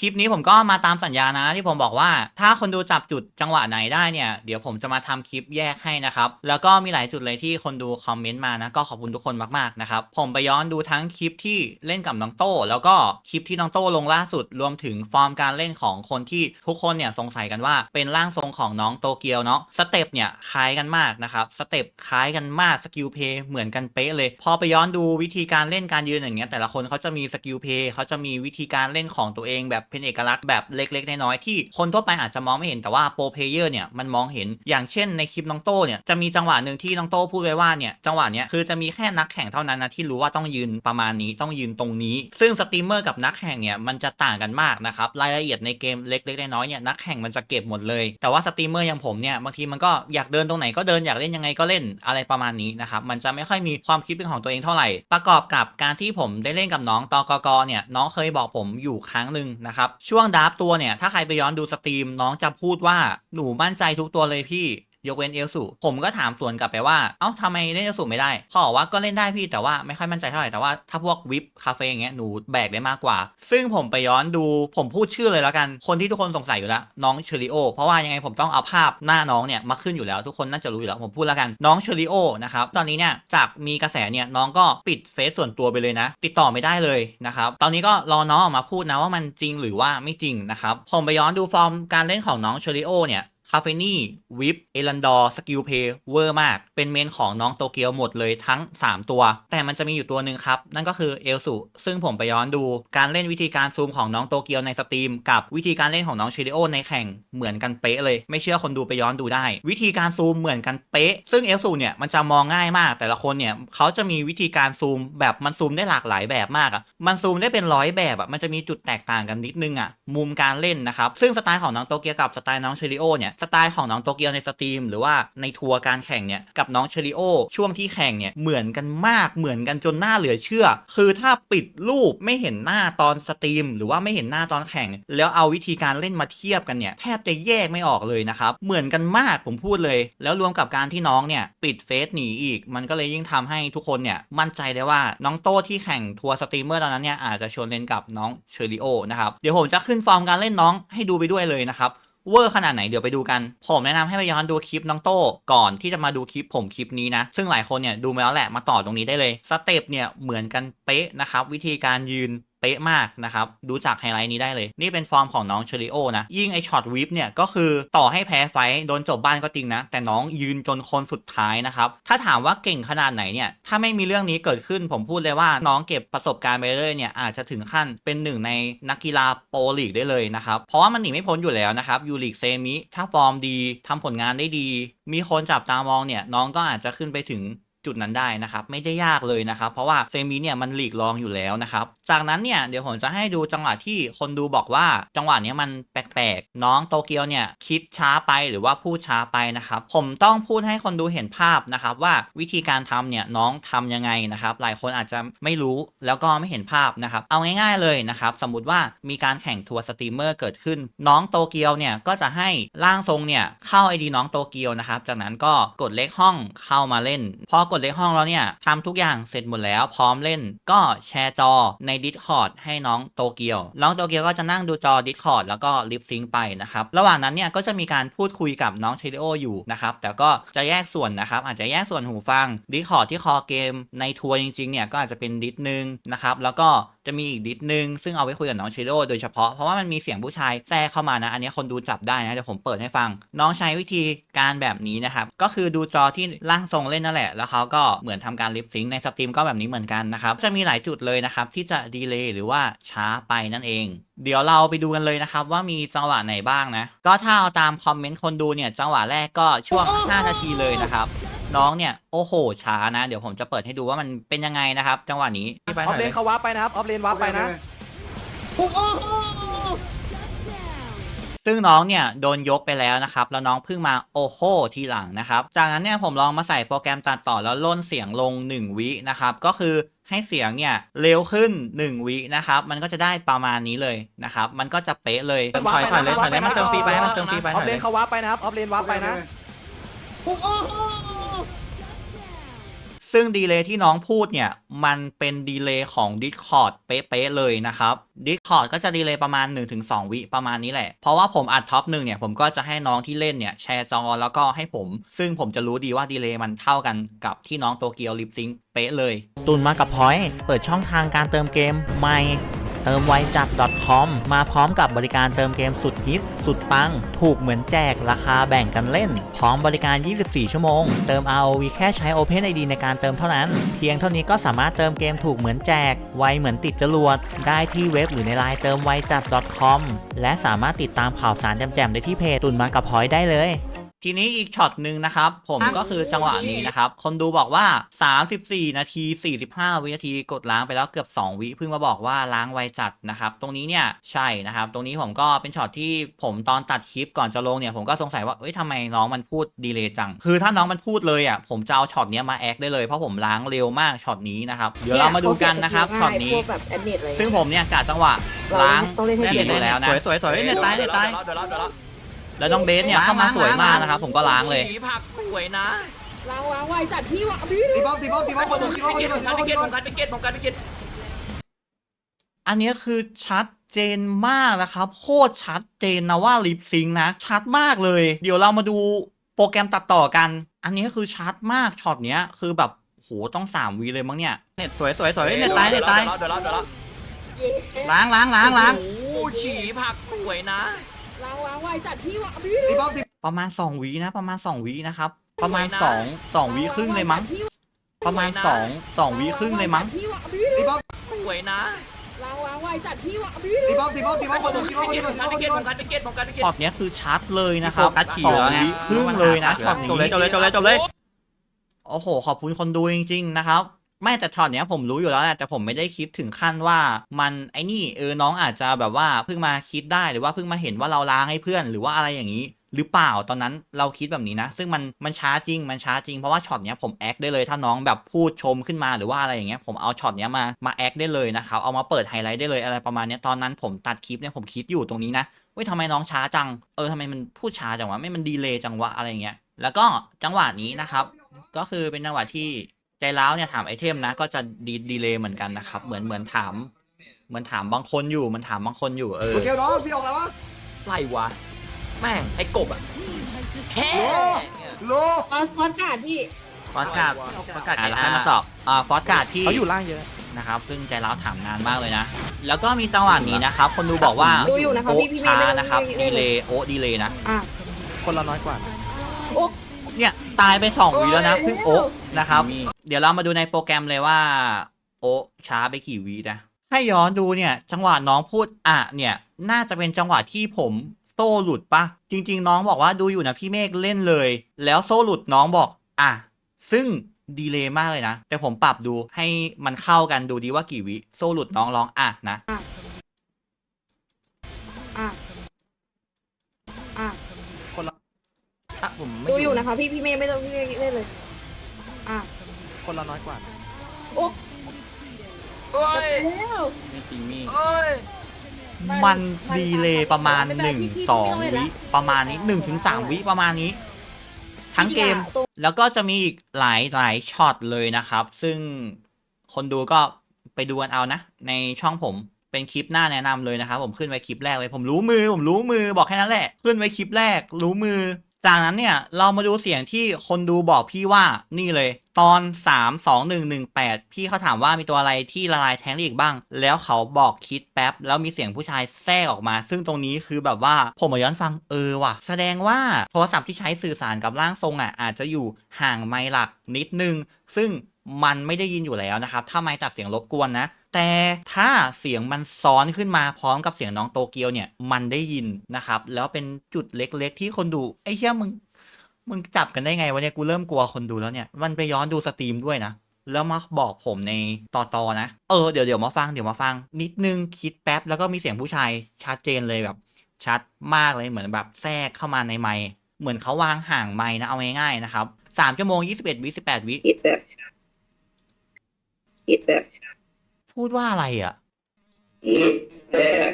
คลิปนี้ผมก็มาตามสัญญานะที่ผมบอกว่า ถ้าคนดูจับจุดจังหวะไหนได้เนี่ย เดี๋ยวผมจะมาทำคลิปแยกให้นะครับ แล้วก็มีหลายจุดเลยที่คนดูคอมเมนต์มานะก็ขอบคุณทุกคนมากๆนะครับ ผมไปย้อนดูทั้งคลิปที่เล่นกับน้องโต้ แล้วก็คลิปที่น้องโต้ลงล่าสุดรวมถึงฟอร์มการเล่นของคนที่ทุกคนเนี่ยสงสัยกันว่าเป็นร่างทรงของน้องโตเกียวเนาะสเต็ปเนี่ยคล้ายกันมากนะครับสเต็ปคล้ายกันมากสกิลเพย์เหมือนกันเป๊ะเลย พอไปย้อนดูวิธีการเล่นการยืนอย่างเงี้ยแต่ละคนเขาจะมีสกิลเพย์เขาจะมีวิธีการเล่นของตัวเองแบบเป็นเอกลักษณ์แบบเล็กๆ น้อยๆที่คนทั่วไปอาจจะมองไม่เห็นแต่ว่าโปรเพเยอร์เนี่ยมันมองเห็นอย่างเช่นในคลิปน้องโต้เนี่ยจะมีจังหวะหนึ่งที่น้องโต้พูดไว้ว่าเนี่ยจังหวะเนี้ยคือจะมีแค่นักแข่งเท่านั้นนะที่รู้ว่าต้องยืนประมาณนี้ต้องยืนตรงนี้ ซึ่งสตรีมเมอร์กับนักแข่งเนี่ยมันจะต่างกันมากนะครับรายละเอียดในเกมเล็กๆน้อยๆเนี่ยนักแข่งมันจะเก็บหมดเลย แต่ว่าสตรีมเมอร์อย่างผมเนี่ยบางทีมันก็อยากเดินตรงไหนก็เดินอยากเล่นยังไงก็เล่นอะไรประมาณนี้นะครับมันจะไม่ค่อยมีความคิดเป็นของตัวเองเท่าไหร่ ประกอบกับการที่ผมได้เล่นกับน้องตกกเนี่ยน้องเคยบอกผมอยู่ครั้งหนึ่งนะครับ ช่วงดราฟตัวเนี่ย ถ้าใครไปย้อนดูสตรีมน้องจะพูดว่าหนูมั่นใจทุกตัวเลยพี่ ยกเว้นเอลสูผมก็ถามสวนกลับไปว่า เอ้าทำไมเล่นเอลสูไม่ได้เขาบอกว่าก็เล่นได้พี่แต่ว่าไม่ค่อยมั่นใจเท่าไหร่แต่ว่าถ้าพวกวิปคาเฟ่อย่างเงี้ยหนูแบกได้มากกว่า ซึ่งผมไปย้อนดูผมพูดชื่อเลยแล้วกันคนที่ทุกคนสงสัยอยู่แล้วน้องเชอริโอเพราะว่ายังไงผมต้องเอาภาพหน้าน้องเนี่ยมาขึ้นอยู่แล้วทุกคนน่าจะรู้อยู่แล้วผมพูดแล้วกันน้องเชอริโอนะครับตอนนี้เนี่ยจากมีกระแสเนี่ยน้องก็ปิดเฟซส่วนตัวไปเลยนะ ติดต่อไม่ได้เลยนะครับตอนนี้ก็รอน้องออกมาพูดนะว่ามันจริงหรือว่าไม่จริงนะครับผมไปย้อนดูฟอร์มการเล่นของน้องเชอริโอเนี่ย คาเฟนี่วิปเอลันดอร์สกิลเพย์เวอร์มาก เป็นเมนของน้องโตเกียวหมดเลยทั้ง 3 ตัว แต่มันจะมีอยู่ตัวหนึ่งครับ นั่นก็คือเอลสุซึ่งผมไปย้อนดู การเล่นวิธีการซูมของน้องโตเกียวในสตรีม กับวิธีการเล่นของน้องเชริโอในแข่งเหมือนกันเป๊ะเลย ไม่เชื่อคนดูไปย้อนดูได้ วิธีการซูมเหมือนกันเป๊ะ ซึ่งเอลสุเนี่ยมันจะมองง่ายมาก แต่ละคนเนี่ยเขาจะมีวิธีการซูมแบบมันซูมได้หลากหลายแบบมากอะมันซูมได้เป็นร้อยแบบอะมันจะมีจุดแตกต่างกันนิดนึงอะมุมการเล่นนะครับซึ่งสไตล์ของน้องโตเกียวกับสไตล์น้องเชริโอเนี่ยสไตล์ของน้องโตเกียวในสตรีม หรือว่าในทัวร์การแข่งเนี่ยกับน้องเชริโอช่วงที่แข่งเนี่ยเหมือนกันมากเหมือนกันจนหน้าเหลือเชื่อ คือถ้าปิดรูปไม่เห็นหน้าตอนสตรีม หรือว่าไม่เห็นหน้าตอนแข่ง แล้วเอาวิธีการเล่นมาเทียบกันเนี่ยแทบจะแยกไม่ออกเลยนะครับเหมือนกันมากผมพูดเลย แล้วรวมกับการที่น้องเนี่ยปิดเฟซหนีอีก มันก็เลยยิ่งทำให้ทุกคนเนี่ยมั่นใจได้ว่าน้องโต้ที่แข่งทัวร์สตรีมเมอร์ตอนนั้นเนี่ยอาจจะชวนเล่นกับน้องเชอริโอนะครับเดี๋ยวผมจะขึ้นฟอร์มการเล่นน้องให้ดูไปด้วยเลยนะครับ เวอร์ขนาดไหนเดี๋ยวไปดูกัน ผมแนะนำให้ไปย้อนดูคลิปน้องโต้ก่อนที่จะมาดูคลิปผมคลิปนี้นะ ซึ่งหลายคนเนี่ยดูมาแล้วแหละมาต่อตรงนี้ได้เลยสเต็ปเนี่ยเหมือนกันเป๊ะนะครับวิธีการยืน ป๊ะมากนะครับดูจากไฮไลท์นี้ได้เลย นี่เป็นฟอร์มของน้องเชอริโอนะ ยิ่งไอช็อตวิปเนี่ยก็คือต่อให้แพ้ไฟโดนจบบ้านก็จริงนะ แต่น้องยืนจนคนสุดท้ายนะครับ ถ้าถามว่าเก่งขนาดไหนเนี่ย ถ้าไม่มีเรื่องนี้เกิดขึ้นผมพูดเลยว่าน้องเก็บประสบการณ์ไปเรื่อยเนี่ยอาจจะถึงขั้นเป็นหนึ่งในนักกีฬาโปรลีกได้เลยนะครับ เพราะว่ามันหนีไม่พ้นอยู่แล้วนะครับยูลีกเซมิถ้าฟอร์มดีทำผลงานได้ดี มีคนจับตามองเนี่ยน้องก็อาจจะขึ้นไปถึง จุดนั้นได้นะครับ ไม่ได้ยากเลยนะครับ เพราะว่าเซมิเนี่ยมันหลีกรองอยู่แล้วนะครับ จากนั้นเนี่ยเดี๋ยวผมจะให้ดูจังหวะที่คนดูบอกว่าจังหวะเนี้ยมันแปลกๆ น้องโตเกียวเนี่ยคิดช้าไปหรือว่าพูดช้าไปนะครับ ผมต้องพูดให้คนดูเห็นภาพนะครับ ว่าวิธีการทำเนี่ยน้องทำยังไงนะครับ หลายคนอาจจะไม่รู้แล้วก็ไม่เห็นภาพนะครับ เอาง่ายๆเลยนะครับ สมมติว่ามีการแข่งทัวร์สตรีมเมอร์เกิดขึ้น น้องโตเกียวเนี่ยก็จะให้ร่างทรงเนี่ยเข้าไอดีน้องโตเกียวนะครับ จากนั้นก็กดเลขห้องเข้ามาเล่น พอกดดเลขห้องแล้วเนี่ยทำทุกอย่างเสร็จหมดแล้วพร้อมเล่นก็แชร์จอใน Discord ให้น้องโตเกียว น้องโตเกียวก็จะนั่งดูจอ Discord แล้วก็ลิปซิงไปนะครับ ระหว่างนั้นเนี่ยก็จะมีการพูดคุยกับน้องเชริโออยู่นะครับ แต่ก็จะแยกส่วนนะครับ อาจจะแยกส่วนหูฟัง Discord ที่คอเกมในทัวร์จริงๆเนี่ยก็อาจจะเป็นดิสนึงนะครับแล้วก็ จะมีอีกดิสนึง ซึ่งเอาไว้คุยกับน้องชิโอโดยเฉพาะ เพราะว่ามันมีเสียงผู้ชายแทรกเข้ามานะ อันนี้คนดูจับได้นะเดี๋ยวผมเปิดให้ฟัง น้องใช้วิธีการแบบนี้นะครับ ก็คือดูจอที่ร่างทรงเล่นนั่นแหละ แล้วเขาก็เหมือนทำการลิปซิงในสตรีมก็แบบนี้เหมือนกันนะครับ จะมีหลายจุดเลยนะครับที่จะดีเลย์หรือว่าช้าไปนั่นเอง เดี๋ยวเราไปดูกันเลยนะครับว่ามีจังหวะไหนบ้างนะ ก็ถ้าเอาตามคอมเมนต์คนดูเนี่ยจังหวะแรกก็ช่วง 5 นาทีเลยนะครับ น้องเนี่ยโอ้โหช้านะ เดี๋ยวผมจะเปิดให้ดูว่ามันเป็นยังไงนะครับ จังหวะนี้ที่ไปอหอน่ฟอยเลเลนยเขาวาร์ปไปนะครับ ออฟเลนวาร์ปไปนะซึ่งน้องเนี่ยโดนยกไปแล้วนะครับ แล้วน้องเพิ่งมาโอ้โหทีหลังนะครับ จากนั้นเนี่ยผมลองมาใส่โปรแกรมตัดต่อแล้วล่นเสียงลง 1 วินะครับ ก็คือให้เสียงเนี่ยเร็วขึ้น 1 วินะครับ มันก็จะได้ประมาณนี้เลยนะครับ มันก็จะเป๊ะเลยถอยถอยเลยถอยเลยมันเติมฟรีไปมันเติมฟรีไปอถออฟยเลเลนยเขาวาร์ปไปนะครับ ออฟเลนวาร์ปไปนะ ซึ่งดีเลย์ที่น้องพูดเนี่ย มันเป็นดีเลย์ของ Discord เป๊ะๆเลยนะครับ Discord ก็จะดีเลย์ประมาณ 1-2 วิประมาณนี้แหละ เพราะว่าผมอัดท็อปหนึ่งเนี่ยผมก็จะให้น้องที่เล่นเนี่ยแชร์จอแล้วก็ให้ผม ซึ่งผมจะรู้ดีว่าดีเลย์มันเท่ากันกับที่น้องโตเกียวลิปซิงเป๊ะเลย ตุนมากับพอยเปิดช่องทางการเติมเกมใหม่ เติมไวจัด .com มาพร้อมกับบริการเติมเกมสุดฮิต สุดปัง ถูกเหมือนแจกราคาแบ่งกันเล่น พร้อมบริการ 24 ชั่วโมง เติม ROV แค่ใช้ OpenID ในการเติมเท่านั้น เพียงเท่านี้ก็สามารถเติมเกมถูกเหมือนแจก ไวเหมือนติดจรวด ได้ที่เว็บหรือในไลน์เติมไวจัด .com และสามารถติดตามข่าวสารแจ่มๆได้ที่เพจตุนมากับพอยได้เลย ทีนี้อีกช็อตหนึ่งนะครับ ผมก็คือจังหวะนี้นะครับ คนดูบอกว่า 34 นาที 45 วินาทีกดล้างไปแล้วเกือบ 2 วิเพิ่งมาบอกว่าล้างไวจัดนะครับ ตรงนี้เนี่ยใช่นะครับ ตรงนี้ผมก็เป็นช็อตที่ผมตอนตัดคลิปก่อนจะลงเนี่ยผมก็สงสัยว่าเอ้ยทำไมน้องมันพูดดีเลย์จัง คือถ้าน้องมันพูดเลยอะผมจะเอาช็อตเนี้ยมาแอคได้เลยเพราะผมล้างเร็วมากช็อตนี้นะครับเดี๋ยวเรามาดูกันนะครับช็อตนี้พวกแบบแอดมิดอะไรซึ่งผมเนี่ยกะจังหวะล้างต้องเล่นให้แน่เสียนอยู่แล้วนะสวยๆสวยๆเนี่ยตายเนี่ยตายเดี๋ยวแล้วเดี๋ยวแล้ว แล้วน้องเบสเนี่ยเข้ามาสวยมากนะครับผมก็ล้างเลย สีผักสวยนะล้างวางไว้จัดที่วะพี่ตีป้อมตีป้อมตีป้อมคนหนึ่งตีป้อมคนหนึ่งผมตีการป้อมไปตีเก็ตป้ผอมมการไปเก็ตผมการไปเก็ตอันนี้คือชัดเจนมากนะครับโคตรชัดเจนนะว่าลิปซิงค์นะชัดมากเลย เดี๋ยวเรามาดูโปรแกรมตัดต่อกัน อันนี้คือชัดมากช็อตเนี้ยคือแบบโหต้องสามวีเลยมั้งเนี่ยเน็ตสวยสวยสวยเน็ตตายเน็ตตายเดี๋ยวแล้วเดี๋ยวแล้วล้างล้างล้างล้างโอ้ฉีผักสวยนะ ล้างวางไว้จัดที่วะพี่ตีป้อมตีประมาณสองวีนะ ประมาณสองวีนะครับ ประมาณสองสองวีครึ่งเลยมั้ง ประมาณสองสองวีครึ่งเลยมั้งที่วะพี่ตีป้อมสวยนะล้างวางไว้จัดที่วะพี่ตีป้อมตีป้อมตีป้อมคนหนึ่งผมตีป้อมการคนไปหนึ่งเก็ตีตป้อมผมคนหนึ่งการไปเก็ตผมการไปเก็ตผมการไปเก็ตช็อตเนี้ยคือชัดเลยนะครับโฟกัสถี่สองแล้วไงวิครึ่งเลยนะช็อตจบเลยนี้จบเลยจบเลยจบเลยโอ้โห ขอบคุณคนดูจริง ๆ นะครับ ไม่แต่ช็อตเนี้ยผมรู้อยู่แล้วแหละแต่ผมไม่ได้คิดถึงขั้นว่ามันไอ้นี่เออน้องอาจจะแบบว่าเพิ่งมาคิดได้หรือว่าเพิ่งมาเห็นว่าเราล้างให้เพื่อนหรือว่าอะไรอย่างนี้ หรือเปล่าตอนนั้นเราคิดแบบนี้นะ ซึ่งมันมันช้าจริงมันช้าจริงเพราะว่าช็อตเนี้ยผมแอคได้เลยถ้าน้องแบบพูดชมขึ้นมาหรือว่าอะไรอย่างเงี้ยผมเอาช็อตเนี้ยมามาแอคได้เลยนะครับเอามาเปิดไฮไลท์ได้เลยอะไรประมาณเนี้ยตอนนั้นผมตัดคลิปเนี่ยผมคิดอยู่ตรงนี้นะเว้ยทำไมน้องช้าจังเออทำไมมันพูดช้าจังวะไม่มันดีเลย์จังวะอะไรอย่างเงี้ยแล้วก็จังหวะนี้นะครับ ก็คือเป็นจังหวะที่ ใจร้าวเนี่ยถามไอเทมนะ ก็จะดีดีเลย์เหมือนกันนะครับ เหมือนเหมือนถามเหมือนถามบางคนอยู่มันถามบางคนอยู่เออ โอเคน้องพี่ออกแล้ววะไรวะ แม่งไอ้กบอะแค่โลฟอสฟอสการ์ดพี่ฟอสการ์ดฟอสการ์ดอะแล้วให้มาตอบอ่าฟอสการ์ดที่เขาอยู่ล่างเยอะนะครับ ซึ่งใจร้าวถามนานมากเลยนะ แล้วก็มีจังหวะนี้นะครับ คนดูบอกว่าดูอยู่นะคะโอ๊พี่พี่ช้าไม่ไม่นะครับไม่ดีเลย์โอ้ดีเลย์นะอะคนละน้อยกว่า โอ้เนี่ยตายไปสองวีแล้วนะเพิ่งโอ๊นะครับมี เดี๋ยวเรามาดูในโปรแกรมเลยว่า โอ๊ช้าไปกี่วีนะให้ย้อนดูเนี่ย จังหวะน้องพูดอะเนี่ย น่าจะเป็นจังหวะที่ผมโซ่หลุดปะจริง ๆ น้องบอกว่าดูอยู่นะพี่เมฆเล่นเลย แล้วโซ่หลุดน้องบอกอะซึ่งดีเลย์มากเลยนะ แต่ผมปรับดูให้มันเข้ากันดูดีว่ากี่วิโซ่หลุดน้องร้องอะนะอะอะอะผมไม่ดูอยู่นะคะ พี่พี่เมย์ไม่ต้องพี่เมย์เล่นเลย อะ คนละน้อยกว่า โอ้โอ้ยแล้วมีจริงมีโอ้ยมันดีเลย์ประมาณ1 2วิประมาณนี้1ถึง3วิประมาณนี้ ทั้งเกมแล้วก็จะมีอีกหลายหลายช็อตเลยนะครับ ซึ่งคนดูก็ไปดูกันเอานะ ในช่องผมเป็นคลิปหน้าแนะนำเลยนะครับ ผมขึ้นไว้คลิปแรกเลย ผมรู้มือ ผมรู้มือบอกแค่นั้นแหละ ขึ้นไว้คลิปแรก รู้มือ จากนั้นเนี่ยเรามาดูเสียงที่คนดูบอกพี่ว่านี่เลย ตอน 3 2 1 1 8 พี่เขาถามว่ามีตัวอะไรที่ละลายแท้งอีกบ้าง แล้วเขาบอกคิดแป๊บ แล้วมีเสียงผู้ชายแทรกออกมา ซึ่งตรงนี้คือแบบว่าผมมาย้อนฟังเออว่ะ แสดงว่าโทรศัพท์ที่ใช้สื่อสารกับร่างทรงอะอาจจะอยู่ห่างไมล์หลักนิดนึง ซึ่ง มันไม่ได้ยินอยู่แล้วนะครับ ถ้าไมค์ตัดเสียงรบกวนนะ แต่ถ้าเสียงมันซ้อนขึ้นมาพร้อมกับเสียงน้องโตเกียวเนี่ย มันได้ยินนะครับ แล้วเป็นจุดเล็กๆ ที่คนดู ไอ้เชี่ยมึง มึงจับกันได้ไงวะเนี่ย กูเริ่มกลัวคนดูแล้วเนี่ย มันไปย้อนดูสตรีมด้วยนะ แล้วมาบอกผมในต่อตอนะ เออ เดี๋ยวเดี๋ยวมาฟัง เดี๋ยวมาฟัง นิดนึง คิดแป๊บ แล้วก็มีเสียงผู้ชายชัดเจนเลยแบบ ชัดมากเลย เหมือนแบบแทรกเข้ามาในไมค์เหมือนเขาวางห่างไมค์นะ เอาง่ายๆนะครับสามชั่วโมงยี่สิบเอ็ดวิสิบแปดวิ คิดแบบพูดว่าอะไรอะ คิดแบบ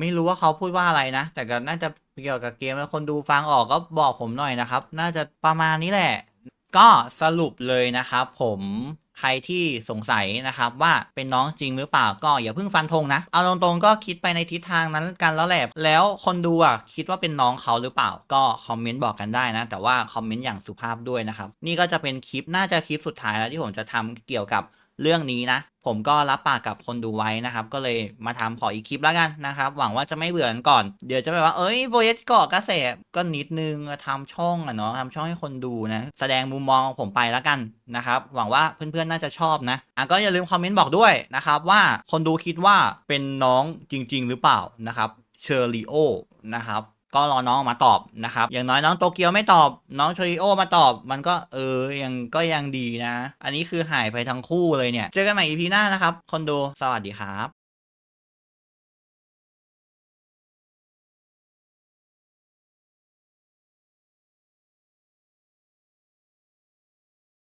ไม่รู้ว่าเขาพูดว่าอะไรนะ แต่ก็น่าจะเกี่ยวกับเกมแล้วคนดูฟังออกก็บอกผมหน่อยนะครับ น่าจะประมาณนี้แหละ ก็สรุปเลยนะครับผม ใครที่สงสัยนะครับว่าเป็นน้องจริงหรือเปล่าก็อย่าเพิ่งฟันธงนะ เอาตรงๆก็คิดไปในทิศทางนั้นกันแล้วแหละแล้วคนดูอะคิดว่าเป็นน้องเขาหรือเปล่า ก็คอมเมนต์บอกกันได้นะ แต่ว่าคอมเมนต์อย่างสุภาพด้วยนะครับนี่ก็จะเป็นคลิปน่าจะคลิปสุดท้ายแล้วที่ผมจะทำเกี่ยวกับ เรื่องนี้นะ ผมก็รับปากกับคนดูไว้นะครับ ก็เลยมาทำขออีกคลิปแล้วกันนะครับ หวังว่าจะไม่เบื่อกันก่อน เดี๋ยวจะแบบว่า เอ้ยโวเยสเกาะกระแสก็นิดนึงทำช่องอะเนาะทำช่องให้คนดูนะ แสดงมุมมองของผมไปแล้วกันนะครับ หวังว่าเพื่อนๆน่าจะชอบนะอะก็อย่าลืมคอมเมนต์บอกด้วยนะครับว่าคนดูคิดว่าเป็นน้องจริง ๆ หรือเปล่านะครับเชอริโอนะครับ ก็รอน้องมาตอบนะครับ อย่างน้อยน้องโตเกียวไม่ตอบ น้องโชริโอมาตอบ มันก็เออยังก็ยังดีนะ อันนี้คือหายไปทั้งคู่เลยเนี่ย เจอกันใหม่ EP หน้านะครับ คนดูสวัสดีครับ